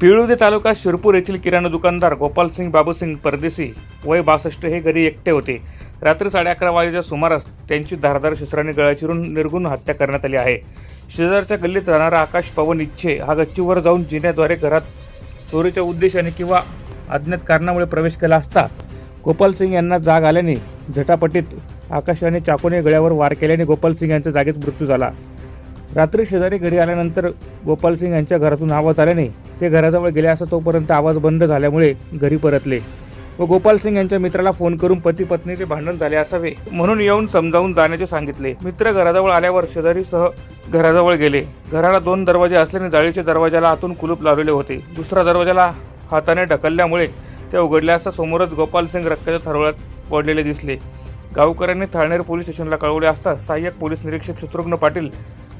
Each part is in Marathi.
पिळुदे तालुका शिरपूर येथील किराणा दुकानदार गोपालसिंग बाबूसिंग परदेशी वय बासष्ट हे घरी एकटे होते. रात्री साडे अकरा वाजेच्या सुमारास त्यांची धारदार शस्त्राने गळा चिरून निर्गुण हत्या करण्यात आली आहे. शेजारच्या गल्लीत राहणारा आकाश पवन इच्छे हा गच्चीवर जाऊन जिन्याद्वारे घरात चोरीच्या उद्देशाने किंवा अज्ञात कारणामुळे प्रवेश केला असता गोपालसिंग यांना जाग आल्याने झटापटीत आकाशाने चाकूने गळ्यावर वार केल्याने गोपालसिंग यांचा जागीच मृत्यू झाला. रात्री शेजारी घरी आल्यानंतर गोपाल सिंग यांच्या घरातून आवाज आल्याने ते घराजवळ गेले असता तोपर्यंत आवाज बंद झाल्यामुळे घरी परतले व गोपाल सिंग यांच्या मित्राला फोन करून पती पत्नीचे भांडण झाले असावे म्हणून येऊन समजावून जाण्याचे सांगितले. मित्र घराजवळ आल्यावर शेजारीसह घराजवळ गेले. घराला दोन दरवाजे असल्याने जाळीच्या दरवाजाला आतून कुलूप लावलेले होते. दुसरा दरवाजाला हाताने ढकलल्यामुळे ते उघडले असता समोरच गोपाल सिंग रक्ताच्या थरवळ्यात पडलेले दिसले. गावकऱ्यांनी थाळनेर पोलीस स्टेशनला कळवले असता सहाय्यक पोलीस निरीक्षक शत्रुघ्न पाटील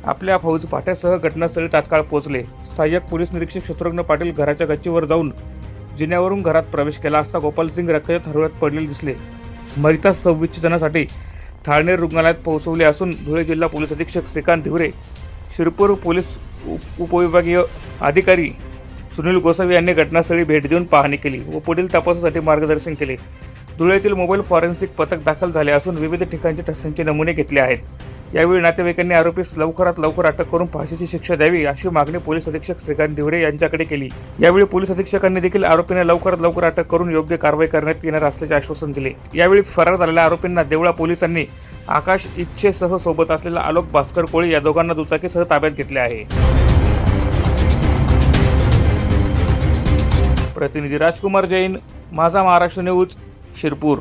आपल्या फौज पाट्यासह घटनास्थळी तात्काळ पोहोचले. सहाय्यक पोलीस निरीक्षक शत्रुघ्न पाटील घराच्या गच्चीवर जाऊन जिन्यावरून घरात प्रवेश केला असता गोपाल सिंग रक्ताच्या थरवळ्यात पडलेले दिसले. मरिता संविच्छेदनासाठी थाळनेर रुग्णालयात पोहोचवले असून धुळे जिल्हा पोलीस अधीक्षक श्रीकांत धिवरे शिरपूर पोलीस उपविभागीय अधिकारी सुनील गोसावी यांनी घटनास्थळी भेट देऊन पाहणी केली व पुढील तपासासाठी मार्गदर्शन केले. धुळ्यातील मोबाईल फॉरेन्सिक पथक दाखल झाले असून विविध ठिकाणचे ठस्यांचे नमुने घेतले आहेत. यावेळी नातेवाईकांनी आरोपीस लवकरात लवकर अटक करून फाशीची शिक्षा द्यावी अशी मागणी पोलीस अधीक्षक श्रीकांत धिवरे यांच्याकडे केली. यावेळी पोलीस अधीक्षकांनी देखील आरोपींना लवकरात लवकर अटक करून योग्य कारवाई करण्यात येणार असल्याचे आश्वासन दिले. यावेळी फरार झालेल्या आरोपींना देवळा पोलिसांनी आकाश इच्छेसह सोबत असलेला आलोक भास्कर कोळी या दोघांना दुचाकीसह ताब्यात घेतले आहे. प्रतिनिधी राजकुमार जैन माझा महाराष्ट्र न्यूज शिरपूर.